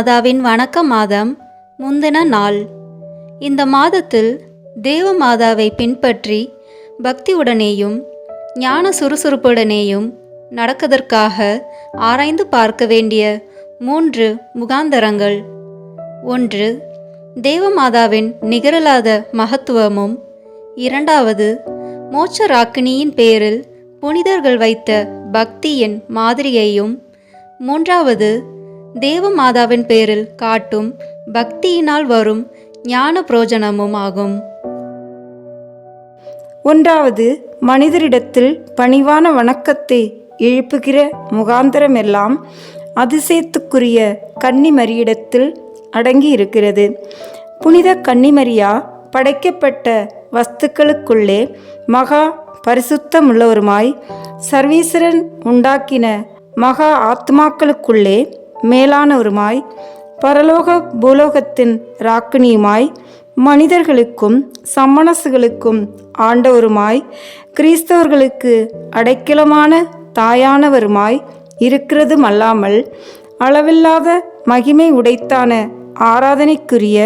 மாதாவின் வணக்க மாதம் முந்தின நாள். இந்த மாதத்தில் தேவ மாதாவை பின்பற்றி பக்தியுடனேயும் ஞான சுறுசுறுப்புடனேயும் நடக்கதற்காக ஆராய்ந்து பார்க்க வேண்டிய மூன்று முகாந்தரங்கள். ஒன்று தேவமாதாவின் நிகரலாத மகத்துவமும். இரண்டாவது மோட்ச ராக்கினியின் பேரில் புனிதர்கள் வைத்த பக்தியின் மாதிரியையும். மூன்றாவது தேவமாதாவின் பேரில் காட்டும் பக்தியினால் வரும் ஞான புரோஜனமும் ஆகும். ஒன்றாவது மனிதரிடத்தில் பணிவான வணக்கத்தை எழுப்புகிற முகாந்திரமெல்லாம் அதிசயத்துக்குரிய கன்னிமரியிடத்தில் அடங்கி இருக்கிறது புனித கன்னிமரியா படைக்கப்பட்ட வஸ்துக்களுக்குள்ளே மகா பரிசுத்தமுள்ளவருமாய் சர்வீசரன் உண்டாக்கின மகா ஆத்மாக்களுக்குள்ளே மேலானவருமாய் பரலோக பூலோகத்தின் ராக்கினியுமாய் மனிதர்களுக்கும் சம்மனசுகளுக்கும் ஆண்டவருமாய் கிறிஸ்தவர்களுக்கு அடைக்கலமான தாயானவருமாய் இருக்கிறதும் அல்லாமல் அளவில்லாத மகிமை உடைத்தான ஆராதனைக்குரிய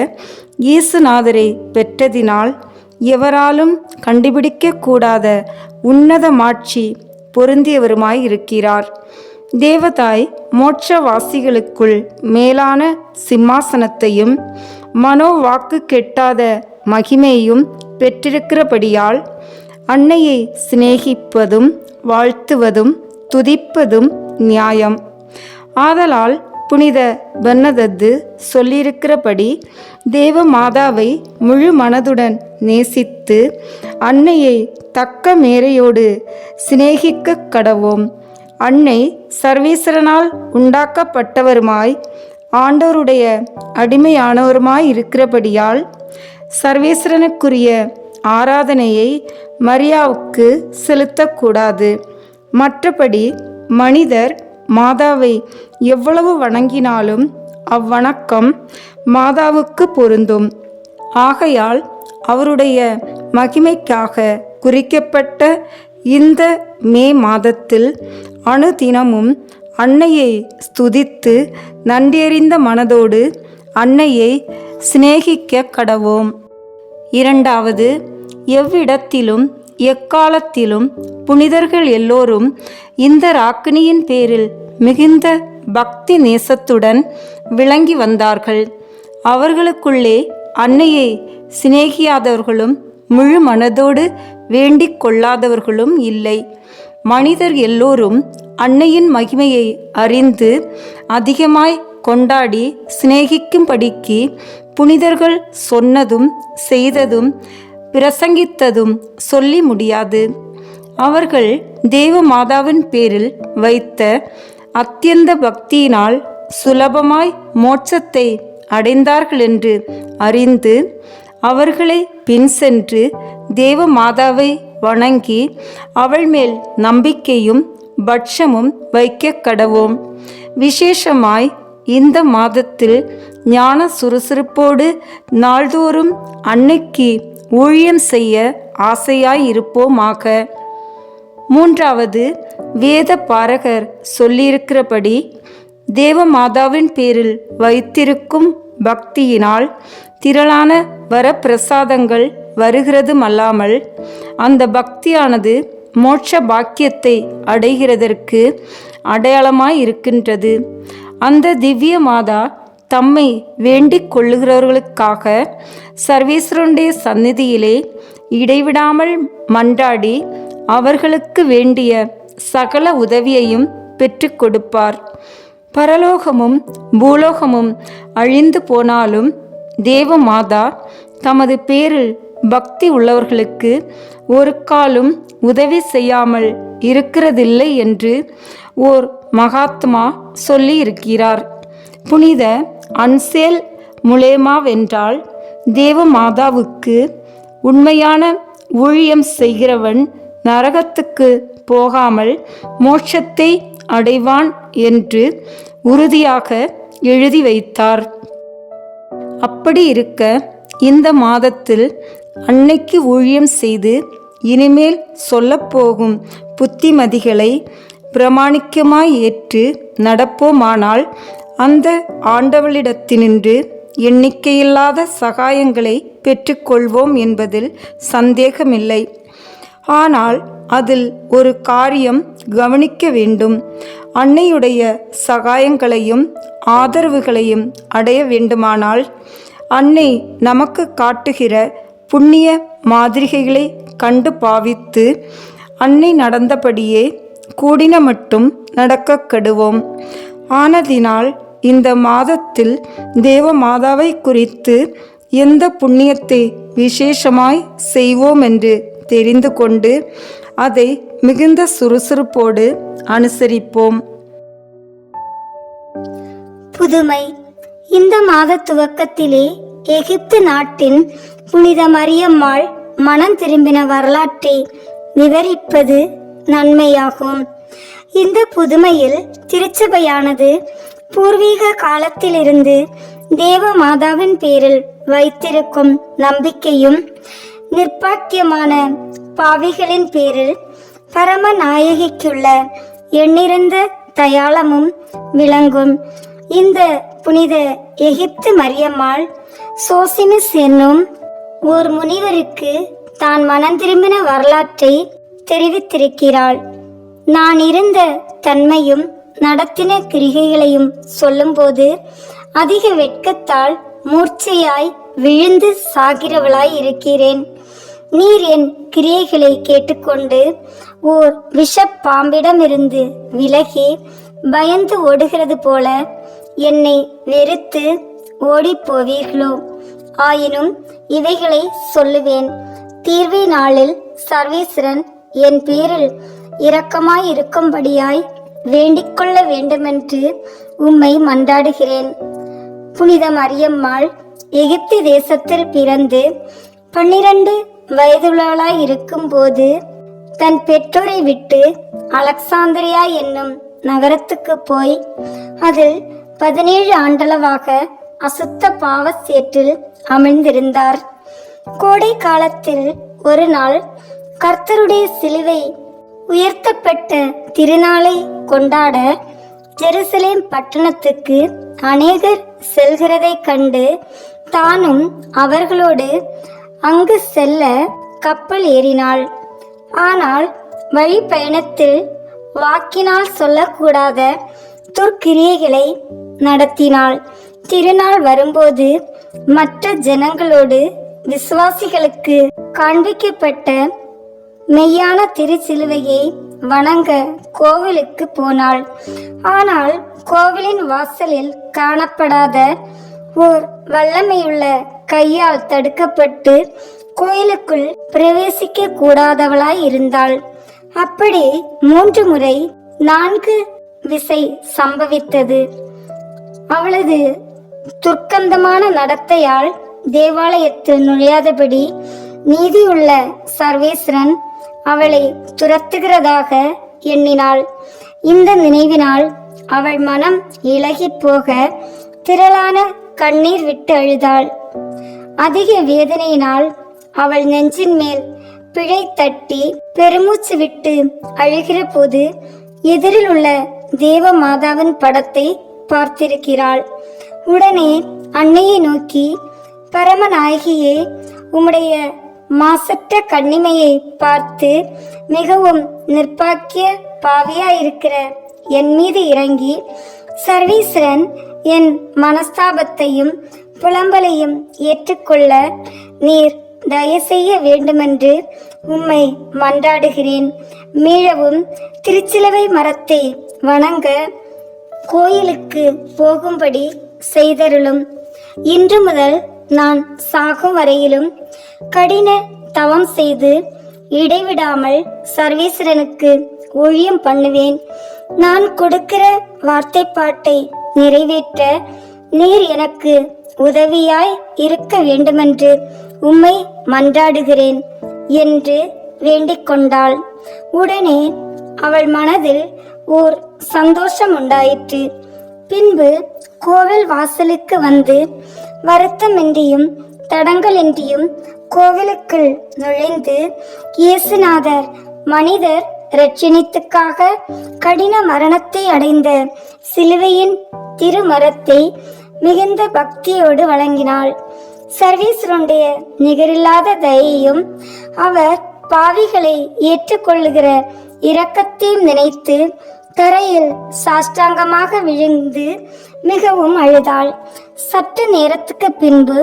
இயேசுநாதரை பெற்றதினால் எவராலும் கண்டுபிடிக்கக்கூடாத உன்னத மாட்சி பொருந்தியவருமாய் இருக்கிறார். தேவதாய் மோட்சவாசிகளுக்குள் மேலான சிம்மாசனத்தையும் மனோவாக்கு கெட்டாத மகிமையும் பெற்றிருக்கிறபடியால் அன்னையை சிநேகிப்பதும் வாழ்த்துவதும் துதிப்பதும் நியாயம். ஆதலால் புனித பன்னதத்து சொல்லியிருக்கிறபடி தேவ மாதாவை முழு மனதுடன் நேசித்து அன்னையை தக்க மேரையோடு சிநேகிக்க கடவோம். அன்னை சர்வீஸ்வரனால் உண்டாக்கப்பட்டவருமாய் ஆண்டோருடைய அடிமையானவருமாய் இருக்கிறபடியால் சர்வேஸ்வரனுக்குரிய ஆராதனையை மரியாவுக்கு செலுத்தக்கூடாது. மற்றபடி மனிதர் மாதாவை எவ்வளவு வணங்கினாலும் அவ்வணக்கம் மாதாவுக்கு பொருந்தும். ஆகையால் அவருடைய மகிமைக்காக குறிக்கப்பட்ட இந்த மே மாதத்தில் அணுதினமும் அன்னையை ஸ்துதித்து நன்றியறிந்த மனதோடு அன்னையை சிநேகிக்க கடவோம். இரண்டாவது எவ்விடத்திலும் எக்காலத்திலும் புனிதர்கள் எல்லோரும் இந்த ராக்கினியின் பேரில் மிகுந்த பக்தி நேசத்துடன் விளங்கி வந்தார்கள். அவர்களுக்குள்ளே அன்னையை சிநேகியாதவர்களும் முழு மனதோடு வேண்டிக் கொள்ளாதவர்களும் இல்லை. மனிதர் எல்லோரும் அன்னையின் மகிமையை அறிந்து அதிகமாய் கொண்டாடி சிநேகிக்கும்படிக்கு புனிதர்கள் சொன்னதும் செய்ததும் பிரசங்கித்ததும் சொல்லி முடியாது. அவர்கள் தேவ மாதாவின் பேரில் வைத்த அத்தியந்த பக்தியினால் சுலபமாய் மோட்சத்தை அடைந்தார்கள் என்று அறிந்து அவர்களை பின் சென்று தேவ மாதாவை வணங்கி அவள் மேல் நம்பிக்கையும் பட்சமும் வைக்க கடவோம். விசேஷமாய் இந்த மாதத்தில் ஞான சுறுசுறுப்போடு நாள்தோறும் அன்னைக்கு ஊழியம் செய்ய ஆசையாயிருப்போமாக. மூன்றாவது வேத பாரகர் சொல்லியிருக்கிறபடி தேவ மாதாவின் பேரில் வைத்திருக்கும் பக்தியினால் திரளான வரப்பிரசாதங்கள் வருகிறதுமல்லாமல் அந்த பக்தியானது மோட்ச பாக்கியத்தை அடைகிறதற்கு அடையாளமாய் இருக்கின்றது அந்த திவ்ய மாதா தம்மை வேண்டிக் கொள்ளுகிறவர்களுக்காக சர்வேஸ்வரனுடைய சந்நிதியிலே இடைவிடாமல் மன்றாடி அவர்களுக்கு வேண்டிய சகல உதவியையும் பெற்று கொடுப்பார். பரலோகமும் பூலோகமும் அழிந்து போனாலும் தேவ மாதா தமது பேரில் பக்தி உள்ளவர்களுக்கு ஒரு காலும் உதவி செய்யாமல் இருக்கிறதில்லை என்று ஓர் மகாத்மா சொல்லி இருக்கிறார் புனித அன்சேல் முலேமாவென்றால் தேவ மாதாவுக்கு உண்மையான ஊழியம் செய்கிறவன் நரகத்துக்கு போகாமல் மோட்சத்தை அடைவான் என்று உறுதியாக எழுதி வைத்தார். அப்படி இருக்க இந்த மாதத்தில் அன்னைக்கு ஊழியம் செய்து இனிமேல் சொல்லப்போகும் புத்திமதிகளை பிரமாணிக்கமாய் ஏற்று நடப்போமானால் அந்த ஆண்டவளிடத்தினின்று எண்ணிக்கையில்லாத சகாயங்களை பெற்றுக்கொள்வோம் என்பதில் சந்தேகமில்லை. ஆனால் அதில் ஒரு காரியம் கவனிக்க வேண்டும். அன்னையுடைய சகாயங்களையும் ஆதரவுகளையும் அடைய வேண்டுமானால் அன்னை நமக்கு காட்டுகிற புண்ணிய மாதிரிகைகளை கண்டு பாவித்து அன்னை நடந்தபடியே கூடின மட்டும் நடக்க கெடுவோம். ஆனதினால் இந்த மாதத்தில் தேவ மாதாவை குறித்து எந்த புண்ணியத்தை விசேஷமாய் செய்வோம் என்று தெரிந்து கொண்டு அதை மிகுந்த சுறுசுறுப்போடு அனுசரிப்போம். புதுமை இந்த மாத துவக்கத்திலே எகிப்து நாட்டின் புனித மரியம்மாள் மனம் திரும்பின வரலாற்றை விவரிப்பது நன்மையாகும். இந்த புதுமையில் திருச்சபையானது பூர்வீக காலத்திலிருந்து தேவ மாதாவின் பேரில் வைத்திருக்கும் நம்பிக்கையும் நிர்பாக்கியமான பாவிகளின் பேரில் பரமநாயகிக்குள்ள எண்ணிறந்த தயாளமும் விளங்கும். இந்த புனித எகிப்து மரியம்மாள் சோசிமிஸ் என்னும் ஓர் முனிவருக்கு தான் மனம் திரும்பின வரலாற்றை தெரிவித்திருக்கிறாள். நான் இருந்த தன்மையும் நடத்தின கிரிகைகளையும் சொல்லும்போது அதிக வெட்கத்தால் மூர்ச்சையாய் விழுந்து சாகிறவளாய் இருக்கிறேன். நீர் என் கிரியைகளை கேட்டுக்கொண்டு ஓர் விஷப் பாம்பிடமிருந்து விலகி பயந்து ஓடுகிறது போல என்னை வெறுத்து ஓடிப்போவீர்களோ ஆயினும் இவைகளை சொல்லுவேன். தீர்வி நாளில் சர்வேஸ்வரன் என் பேரில் இரக்கமாயிருக்கும்படியாய் வேண்டிக் கொள்ள வேண்டுமென்று உம்மை மன்றாடுகிறேன். புனித மரியம்மாள் எகிப்து தேசத்தில் பிறந்து பன்னிரண்டு வயதுள்ளவளாய் இருக்கும்போது தன் பெற்றோரை விட்டு அலெக்சாந்திரியா என்னும் நகரத்துக்கு போய் அதில் பதினேழு ஆண்டளவாக அசுத்த பாவ சேற்றில் அமிழ்ந்திருந்தார் கோடை காலத்தில் ஒரு நாள் கர்த்தருடைய சிலுவை உயர்த்தப்பட்ட திருநாளை கொண்டாட ஜெருசலேம் பட்டணத்துக்கு அநேகர் செல்கிறதைக் கண்டு தானும் அவர்களோடு அங்கு செல்ல கப்பல் ஏறினாள். ஆனால் வழி பயணத்தில் வாக்கினால் சொல்லக்கூடாத துர்க்கிரியைகளை நடத்தினாள். திருநாள் வரும்போது மற்ற ஜனங்களோடு விசுவாசிகளுக்கு காண்பிக்கப்பட்ட மெய்யான திருச்சிலுவையை வணங்க கோவிலுக்கு போனாள். ஆனால் கோவிலின் வாசலில் காணப்படாத ஓர் வல்லமையுள்ள கையால் தடுக்கப்பட்டு கோயிலுக்குள் பிரவேசிக்க கூடாதவளாய் இருந்தாள். அப்படி மூன்று முறை நான்கு விசை சம்பவித்தது. அவளது துர்க்கந்தமான நடத்தையால் தேவாலயத்தில் நுழையாதபடி நீதியுள்ள சர்வேஸ்வரன் அவளை துரத்துகிறதாக எண்ணினாள். இந்த நினைவினால் அவள் மனம் இலகி போக திரளான கண்ணீர் விட்டு அழுதாள். அதிக வேதனையினால் அவள் நெஞ்சின் மேல் பிழை தட்டி பெருமூச்சு விட்டு அழுகிற போது எதிரில் உள்ள தேவ மாதாவின் படத்தை பார்த்திருக்கிறாள். உடனே அன்னையை நோக்கி பரமநாயகியே உம்முடைய மாசற்ற கண்ணிமையை பார்த்து மிகவும் நிர்பாக்கிய பாவியாயிருக்கிற என் மீது இறங்கி சர்வீஸ்வரன் என் மனஸ்தாபத்தையும் புலம்பலையும் ஏற்றுக்கொள்ள நீர் தயவு செய்ய வேண்டுமென்று உம்மை மன்றாடுகிறேன். மீளவும் திருச்சிலுவை மரத்தை வணங்க கோயிலுக்கு போகும்படி செய்தருளும். இன்று முதல் நான் சாகும் வரையிலும் கடின தவம் செய்து இடைவிடாமல் சர்வேஸ்வரனுக்கு ஊழியம் பண்ணுவேன். நான் கொடுக்கிற வார்த்தைப்பாட்டை நிறைவேற்ற நீர் எனக்கு உதவியாய் இருக்க வேண்டுமென்று உம்மை மன்றாடுகிறேன் என்று வேண்டிக் கொண்டாள் உடனே அவள் மனதில் ஓர் சந்தோஷம் உண்டாயிற்று. பின்பு கோவில் வாசலுக்கு வந்து வருத்தமின்றியும் தடங்கலின்றியும் கோவிலுக்குள் நுழைந்து இயேசுநாதர் மனிதர் இரட்சணித்துக்காக கடின மரணத்தை அடைந்த சிலுவையின் திருமரத்தை மிகுந்த பக்தியோடு வழங்கினாள். சர்வீஸ்வருடைய நிகரில்லாத தயையும் அவர் பாவிகளை ஏற்றுக்கொள்ளுகிற இரக்கத்தையும் நினைத்து தரையில் சாஷ்டாங்கமாக விழுந்து மிகவும் அழுதாள். சற்று நேரத்துக்கு பின்பு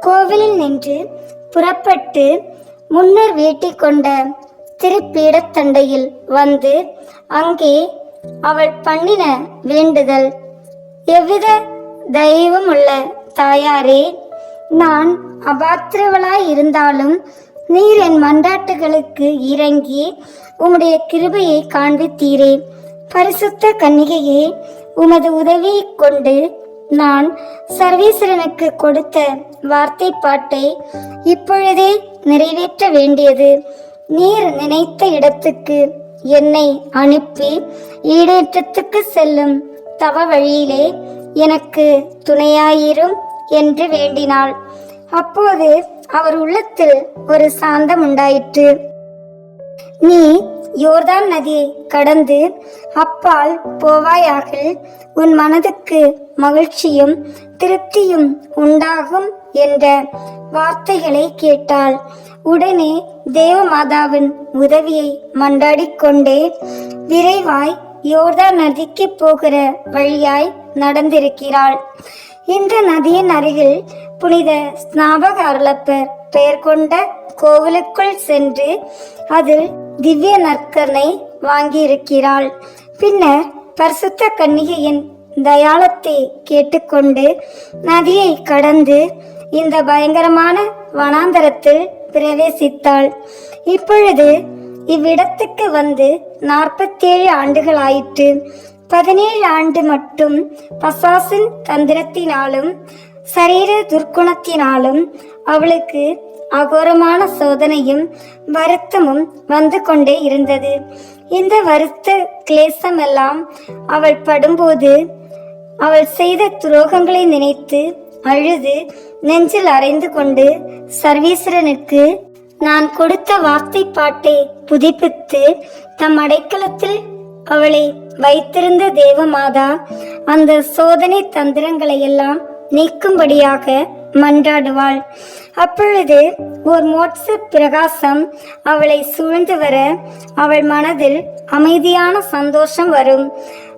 கோவிலில் நின்று புறப்பட்டு முன்னர் வேட்டி கொண்ட திருப்பீடத்தண்டையில் வந்து அங்கே அவள் பண்ணின வேண்டுதல். எவ்வித தெய்வம் உள்ள தாயாரே நான் அபாத்திரவளாய் இருந்தாலும் நீர் என் மன்றாட்டுகளுக்கு இறங்கி உம்முடைய கிருபையை காண்பித்தீரேன் பரிசுத்த கன்னிகையே உமது உதவியைக் கொண்டு நான் சர்வேஸ்வரனுக்கு கொடுத்த வார்த்தை பாட்டை இப்பொழுதே நிறைவேற்ற வேண்டியது. நீர் நினைத்த இடத்துக்கு என்னை அனுப்பி ஈடேற்றத்துக்கு செல்லும் தவ வழியிலே எனக்கு துணையாயிரும் என்று வேண்டினாள். அப்போது அவர் உள்ளத்தில் ஒரு சாந்தம் உண்டாயிற்று. நீ யோர்தான் நதியை கடந்து அப்பால் போவாயாக உன் மனதுக்கு மகிழ்ச்சியும் திருப்தியும் உண்டாகும் என்ற வார்த்தைகளை கேட்டாள். உடனே தேவமாதாவின் உதவியை மண்டாடிக்கொண்டே விரைவாய் யோர்தான் நதிக்கு போகிற வழியாய் நடந்திருக்கிறாள். இந்த நதியின் அருகில் புனித ஸ்நாபக அருளப்பர் பெயர் கொண்ட கோவிலுக்குள் சென்று அதில் திவ்ய நற்கனை வாங்கியிருக்கிறாள். பின்னர் பரிசுத்த கன்னிகையின் தயாளத்தை கேட்டுக்கொண்டு நதியை கடந்து இந்த பயங்கரமான வனாந்தரத்தில் பிரவேசித்தாள். இப்பொழுது இவ்விடத்துக்கு வந்து நாற்பத்தேழு ஆண்டுகள் ஆயிற்று பதினேழு ஆண்டு மட்டும் பசாசின் தந்திரத்தினாலும் சரீர துர்க்குணத்தினாலும் அவளுக்கு அகோரமான சோதனையும் வருத்தமும் வந்து கொண்டே இருந்தது. இந்த வருத்த கிளேசமெல்லாம் அவள் படும்போது அவள் செய்த துரோகங்களை நினைத்து அழுது நெஞ்சில் அரைந்து கொண்டு சர்வீஸ்வரனுக்கு நான் கொடுத்த வார்த்தை பாட்டை புதுப்பித்து தம் அடைக்கலத்தில் அவளை வைத்திருந்த தேவமாதா அந்த சோதனை தந்திரங்களை எல்லாம் நீக்கும்படியாக மன்றாடுவாள். அப்பொழுது ஒரு மோட்ச பிரகாசம் அவளை சூழ்ந்து வர அவள் மனதில் அமைதியான சந்தோஷம் வரும்.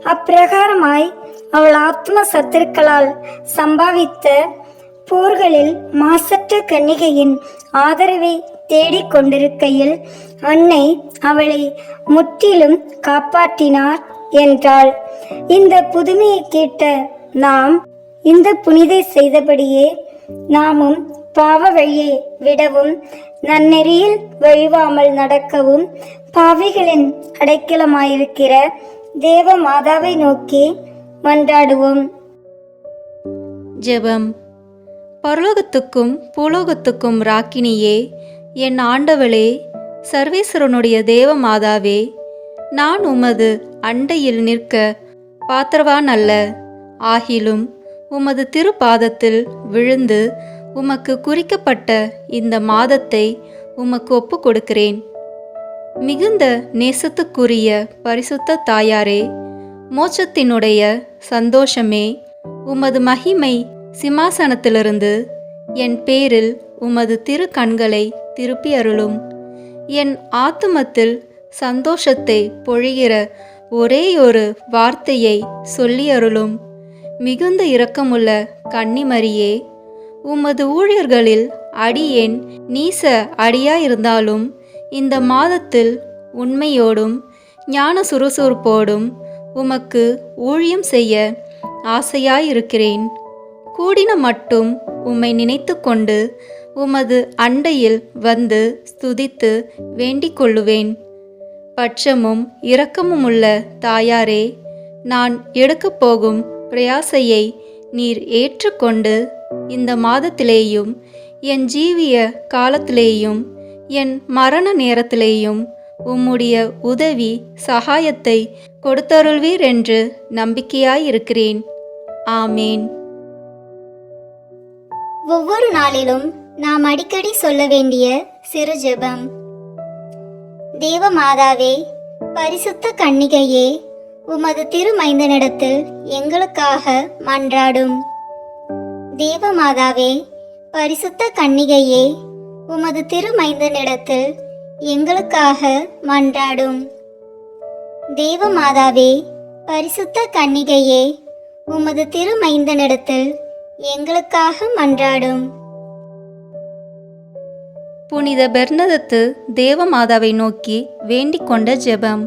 அப்பிரகாரமாய் அவள் ஆத்ம சத்துருக்களால் சம்பாவித்த போர்களில் மாசற்ற கன்னிகையின் ஆதரவை தேடிக் கொண்டிருக்கையில் அன்னை அவளை முற்றிலும் காப்பாற்றினார் என்றாள். இந்த புதுமையை கேட்ட நாம் இந்த புனிதை செய்தபடியே நாமும் பாவ வழியை விடவும் நன்னெறியில் வழிவாமல் நடக்கவும் பாவிகளின் அடைக்கலமாயிருக்கிற தேவ மாதாவை நோக்கி மன்றாடுவோம். ஜெபம். பரலோகத்துக்கும் பூலோகத்துக்கும் ராக்கினியே என் ஆண்டவளே சர்வேஸ்வரனுடைய தேவ மாதாவே நான் உமது அண்டையில் நிற்க பாத்திரவான் அல்ல ஆகிலும் உமது திருப்பாதத்தில் விழுந்து உமக்கு குறிக்கப்பட்ட இந்த மாதத்தை உமக்கு ஒப்பு கொடுக்கிறேன் மிகுந்த நேசத்துக்குரிய பரிசுத்த தாயாரே மோட்சத்தினுடைய சந்தோஷமே உமது மகிமை சிம்மாசனத்திலிருந்து என் பேரில் உமது திரு கண்களை திருப்பி அருளும். என் ஆத்துமத்தில் சந்தோஷத்தை பொழிகிற ஒரேயொரு வார்த்தையை சொல்லி அருளும். மிகுந்த இரக்கமுள்ள கன்னிமரியே உமது ஊழியர்களில் அடியேன் நீச அடியாயிருந்தாலும் இந்த மாதத்தில் உண்மையோடும் ஞான சுறுசுறுப்போடும் உமக்கு ஊழியம் செய்ய ஆசையாயிருக்கிறேன். கூடின மட்டும் உம்மை நினைத்து கொண்டு உமது அண்டையில் வந்து ஸ்துதித்து வேண்டிக் கொள்ளுவேன் பட்சமும் இரக்கமுமுள்ள தாயாரே நான் எடுக்கப் போகும் பிரயாசையை நீர் ஏற்றுக்கொண்டு இந்த மாதத்திலேயும் என் ஜீவிய காலத்திலேயும் என் மரண நேரத்திலேயும் உம்முடைய உதவி சகாயத்தை கொடுத்தருள்வீர் என்று நம்பிக்கையாயிருக்கிறேன். ஆமேன். ஒவ்வொரு நாளிலும் நாம் அடிக்கடி சொல்ல வேண்டிய சிறு ஜெபம். தேவ மாதாவே பரிசுத்த கன்னிகையே உமது திருமைந்தனிடத்தில் எங்களுக்காக மன்றாடும். தேவமாதாவே பரிசுத்த கன்னிகையே உமது திருமைந்தனிடத்தில் எங்களுக்காக மன்றாடும். தேவமாதாவே பரிசுத்த கன்னிகையே உமது திருமைந்தனிடத்தில் எங்களுக்காக மன்றாடும். புனித பெர்னதத்து தேவமாதாவை நோக்கி வேண்டிக் கொண்ட ஜெபம்.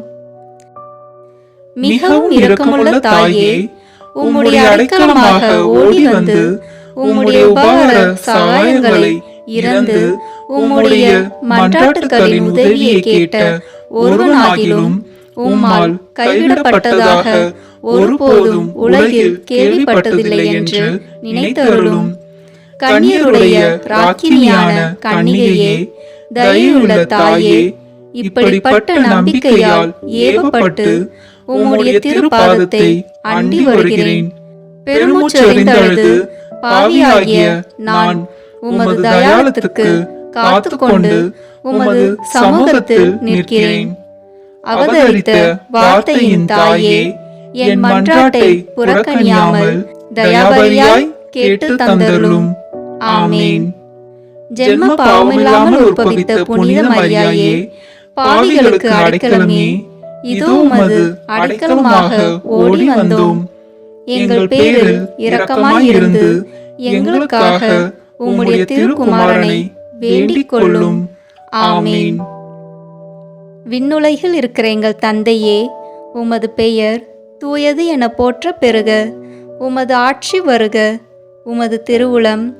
மிகவும் இரக்கமுள்ள தாயே உம்முடைய அடைக்கலமாக ஓடி வந்து உம்முடைய உபகார சகாயங்களை இறந்து உம்முடைய மன்றாட்டுக்களின் உதவியை கேட்ட ஒருவனாகிலும் உம்மால் கைவிடப்பட்டதாக ஒருபோதும் உலகில் கேள்விப்பட்டதில்லை என்று நினைத்தருளும். கண்ணீருடைய ராக்கினியான கண்ணிகையே தயவுள்ள தாயே இப்படிப்பட்ட நம்பிக்கையால் ஏவப்பட்டு உம்முடைய திருப்பாதத்தை அண்டி வருகிறேன். பெருமூச்சறிந்தழுது பாவியாகிய நான் உமது தயாளத்திற்கு காத்துக்கொண்டு உமது சமூகத்தில் நிற்கிறேன். அவதரித்த வார்த்தையின் தாயே என் மன்றாட்டை புறக்கணியாமல் தயாபரியாய் கேட்டு தந்தருளும். ஆமீன். ஜென்ம பாவமில்லாமல் உற்பவித்த புனித மரியாயே பாவிகளுக்கு அடைக்கலமே. இதோ உமது அடைக்கலமாக ஓடி வந்தோம். எங்கள் பேரில் இரக்கமாயிருந்து எங்களுக்காக உம்முடைய திருக்குமாரனை வேண்டிக் கொள்ளும் ஆமீன். விண்ணுலகில் இருக்கிற எங்கள் தந்தையே உமது பெயர் தூயது என போற்ற பெறுக. உமது ஆட்சி வருக. உமது திருவுளம்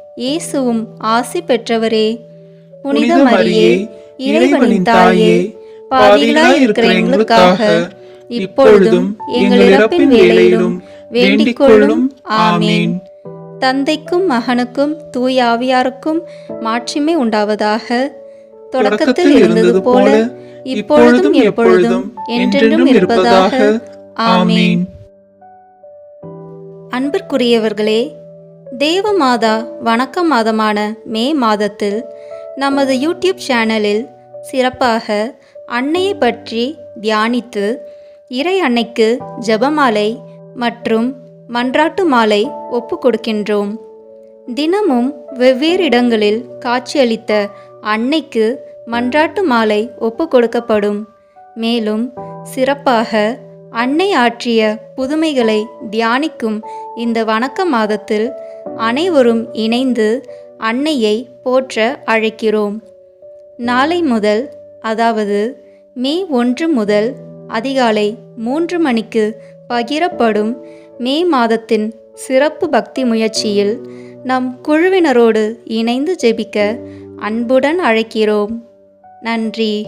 இயேசுவும் ஆசி பெற்றவரே. புனித மரியே இறைவனின் தாயே பாவிகளாய் இருக்கிற எங்களுக்காக இப்பொழுதும் எங்கள் இறப்பின் வேளையிலும் வேண்டிக் கொள்ளும் ஆமீன். தந்தைக்கும் மகனுக்கும் தூய ஆவியாருக்கும் மாட்சிமை உண்டாவதாக. தொடக்கத்தில் இருந்தது போல இப்பொழுதும் எப்பொழுதும் என்றென்றும் இருப்பதாக. ஆமீன். அன்பிற்குரியவர்களே தேவமாதா வணக்க மாதமான மே மாதத்தில் நமது யூடியூப் சேனலில் சிறப்பாக அன்னையை பற்றி தியானித்து இறை அன்னைக்கு ஜபமாலை மற்றும் மன்றாட்டு மாலை ஒப்பு கொடுக்கின்றோம். தினமும் வெவ்வேறு இடங்களில் காட்சியளித்த அன்னைக்கு மன்றாட்டு மாலை ஒப்பு கொடுக்கப்படும். மேலும் சிறப்பாக அன்னை ஆற்றிய புதுமைகளை தியானிக்கும் இந்த வணக்க மாதத்தில் அனைவரும் இணைந்து அன்னையை போற்ற அழைக்கிறோம். நாளை முதல் அதாவது மே ஒன்று முதல் அதிகாலை மூன்று மணிக்கு பகிரப்படும் மே மாதத்தின் சிறப்பு பக்தி முயற்சியில் நம் குழுவினரோடு இணைந்து ஜெபிக்க அன்புடன் அழைக்கிறோம். நன்றி.